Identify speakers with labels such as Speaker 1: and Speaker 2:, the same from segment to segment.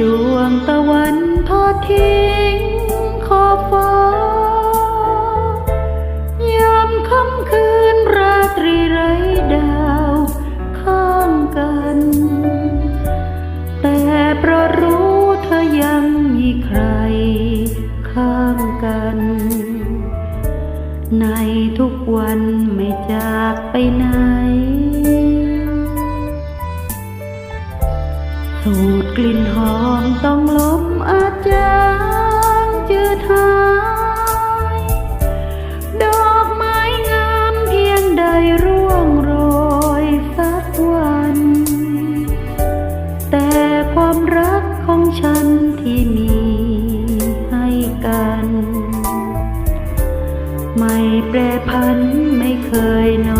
Speaker 1: ดวงตะวันทอดทิ้งขอบฟ้ายามค่ำคืนราตรีไร้ดาวข้างกัน แต่เพราะรู้เธอยังมีใครข้างกัน ในทุกวันไม่จากไปไหน กลิ่นหอมต้องลมอาจางจืดหายดอกไม้งามเพียงใดร่วงโรยสักวัน แต่ความรักของฉันที่มีให้กัน ไม่แปรพันไม่เคยนอย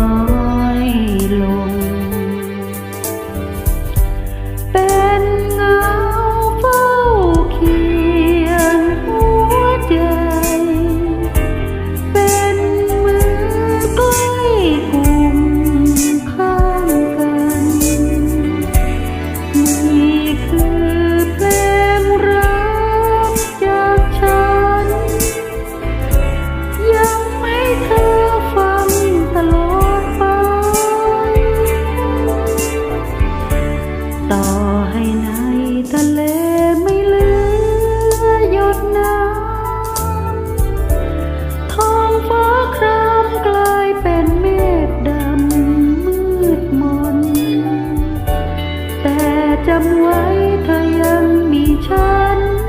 Speaker 1: จำไว้เธอยังมีฉัน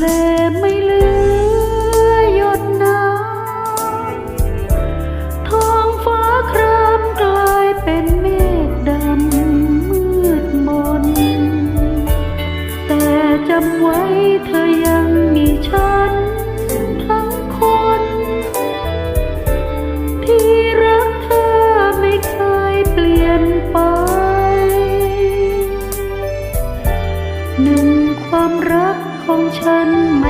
Speaker 1: เลยไม่ ฉันไ